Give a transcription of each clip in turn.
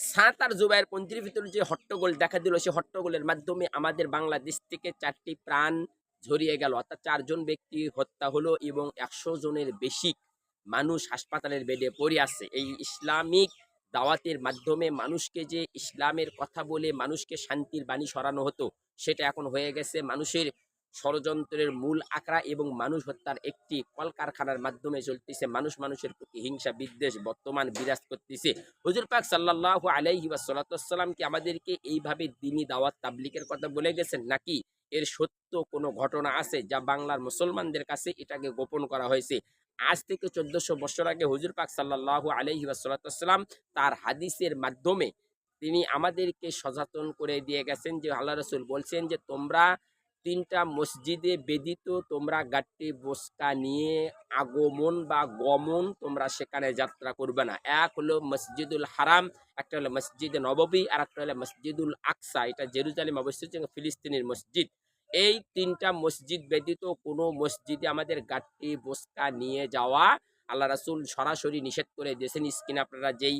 সাত আর জুবাইয়ের পন্থীর ভিতরে যে হট্টগোল দেখা দিল, সেই হট্টগোলের মাধ্যমে আমাদের বাংলাদেশ থেকে চারটি প্রাণ ঝরিয়ে গেল। অর্থাৎ চারজন ব্যক্তি হত্যা হলো এবং একশো জনের বেশি মানুষ হাসপাতালের বেডে পড়ে আছে। এই ইসলামিক দাওয়াতের মাধ্যমে মানুষকে যে ইসলামের কথা বলে মানুষকে শান্তির বাণী সরানো হতো, সেটা এখন হয়ে গেছে। মানুষের ষড়যন্ত্রের মূল আকড়া এবং মানুষ হত্যার একটি কলকারখানার মাধ্যমে চলতেছে। মানুষ মানুষের প্রতি হিংসা, বিদ্বেষ বর্তমান বিরাজ করতেছে। হুজুর পাক সাল্লাহ আলাইহি ওয়াসাল্লাম কি আমাদেরকে এইভাবে দিনী দাওয়াত তাবলিকের কথা বলে গেছেন নাকি? এর সত্য কোনো ঘটনা আছে যা বাংলার মুসলমানদের কাছে এটাকে গোপন করা হয়েছে? আজ থেকে চোদ্দশো বছর আগে হুজুর পাক সাল্লাহ আলাইহি ওয়াসাল্লাম তার হাদিসের মাধ্যমে তিনি আমাদেরকে সচেতন করে দিয়ে গেছেন যে আল্লাহ রসুল বলছেন যে তোমরা তিনটা মসজিদে বেদিত তোমরা গাট্টি, বসকা নিয়ে আগমন বা গমন তোমরা সেখানে যাত্রা করবে না। এক হলো মসজিদুল হারাম, একটা হলো মসজিদে নববী, আর একটা হলো মসজিদুল আকসা। এটা জেরুজালেম অবস্থিত ফিলিস্তিনের মসজিদ। এই তিনটা মসজিদ ব্যতীত কোনো মসজিদে আমাদের গাট্টি, বসকা নিয়ে যাওয়া আল্লাহ রাসুল সরাসরি নিষেধ করে দিয়েছেন। স্ক্রিনে আপনারা যেই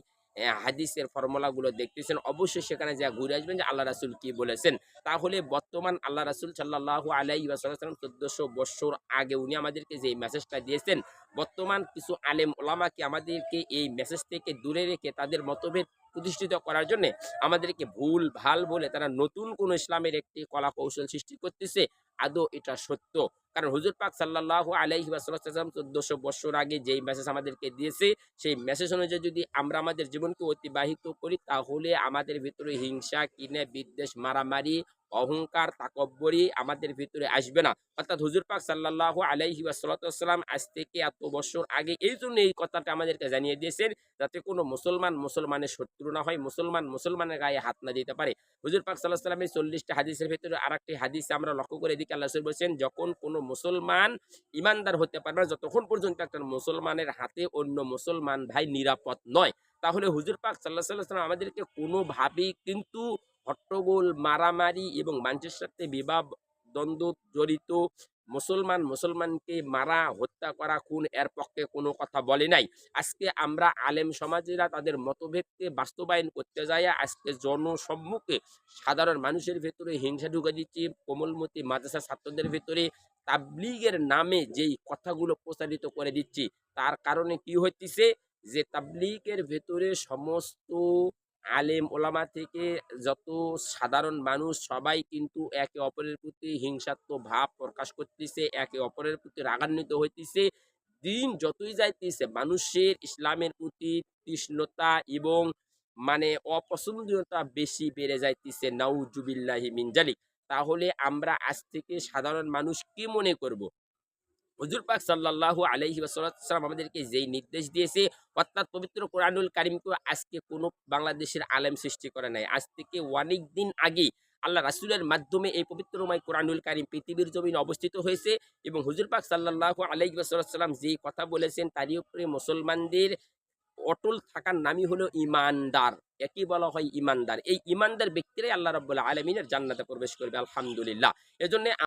হাদিসের ফর্মুলাগুলো দেখতেছেন, অবশ্যই সেখানে যা ঘুরে আসবেন যে আল্লাহ রাসুল কি বলেছেন। তাহলে বর্তমান আল্লাহ রাসুল সাল্লাহ আলাই ওয়াসাল্লাম চোদ্দশো বৎসর আগে উনি আমাদেরকে যে মেসেজটা দিয়েছেন, বর্তমান কিছু আলেম ওলামাকে আমাদেরকে এই মেসেজ থেকে দূরে রেখে তাদের মতভেদ প্রতিষ্ঠিত করার জন্য আমাদেরকে ভুল, ভালো বলে তারা নতুন কোন ইসলামের একটি কলা কৌশল সৃষ্টি করতেছে? আদৌ এটা সত্য? কারণ হুজুর পাক সাল্লাহ আলাইহি চোদ্দশো বছর আগে যেই মেসেজ আমাদেরকে দিয়েছে, সেই মেসেজ অনুযায়ী যদি আমরা আমাদের জীবনকে অতিবাহিত করি, তাহলে আমাদের ভিতরে হিংসা, কিনে বিদ্বেষ, মারামারি অহংকার তাকব্বরি আমাদের ভিতরে আসবে না। অর্থাৎ হুজুর পাক সাল্লাহ আলাইহি ওয়াসাল্লাম আজ থেকে এত বছর আগে এই জন্য এই কথাটা আমাদেরকে জানিয়ে দিয়েছেন যাতে কোনো মুসলমান মুসলমানের শত্রু না হয়, মুসলমান মুসলমানের গায়ে হাত না দিতে পারে। হুজুর পাক সাল্লাহ সাল্লামের চল্লিশটা হাদিসের ভিতরে আর একটি হাদিস আমরা লক্ষ্য করে এদিকে আল্লাহ রসুল বলছেন, যখন কোনো মুসলমান ইমানদার হতে পারবে না, যতক্ষণ পর্যন্ত একটা মুসলমানের হাতে অন্য মুসলমান ভাই নিরাপদ নয়। তাহলে হুজুর পাক সাল্লাহ সাল্লাহ সাল্লাম আমাদেরকে কোনোভাবেই কিন্তু হট্টগোল মারামারি এবং মানুষের সাথে বিবাহ দ্বন্দ্ব জড়িত মুসলমান মুসলমানকে মারা, হত্যা করা, খুন এর পক্ষে কোনো কথা বলে নাই। আজকে আমরা আলেম সমাজেরা তাদের মতভেদকে বাস্তবায়ন করতে যায় আজকে জনসম্মুখে সাধারণ মানুষের ভেতরে হিংসা ঢুকে দিচ্ছে, কোমলমতি মাদ্রাসা ছাত্রদের ভেতরে তাবলিগের নামে যেই কথাগুলো প্রচারিত করে দিচ্ছি, তার কারণে কি হইতেছে? যে তাবলিগের ভেতরে সমস্ত আলেম ওলামা থেকে যত সাধারণ মানুষ, সবাই কিন্তু একে অপরের প্রতি হিংসাত্মক ভাব প্রকাশ করতেছে, একে অপরের প্রতি রাগান্বিত হইতেছে। দিন যতই যাইতেছে, মানুষের ইসলামের প্রতি তৃষ্ণতা এবং মানে অপছন্দনীয়তা বেশি বেড়ে যাইতেছে। নাউজুবিল্লাহি মিনজালিক তাহলে আমরা আজ থেকে সাধারণ মানুষ কি মনে করব? হুজুর পাক সাল্লাল্লাহু আলাইহি ওয়াসাল্লাম আমাদেরকে যেই নির্দেশ দিয়েছে, অর্থাৎ পবিত্র কোরআনুল কারিমকে আজকে কোনো বাংলাদেশের আলেম সৃষ্টি করে নাই। আজ থেকে অনেক দিন আগে আল্লাহ রাসুলের মাধ্যমে এই পবিত্রময় কোরআনুল কারিম পৃথিবীর জমিনে অবস্থিত হয়েছে এবং হুজুর পাক সাল্লাল্লাহু আলাইহি ওয়াসাল্লাম যেই কথা বলেছেন, তারই উপরে মুসলমানদের অটল থাকার নামই হলো ইমানদার। একই বলা হয় ইমানদার। এই ইমানদার ব্যক্তিরাই আল্লাহ রাব্বুল আলমিনের জান্নাতে প্রবেশ করবে, আলহামদুলিল্লাহ। এজন্য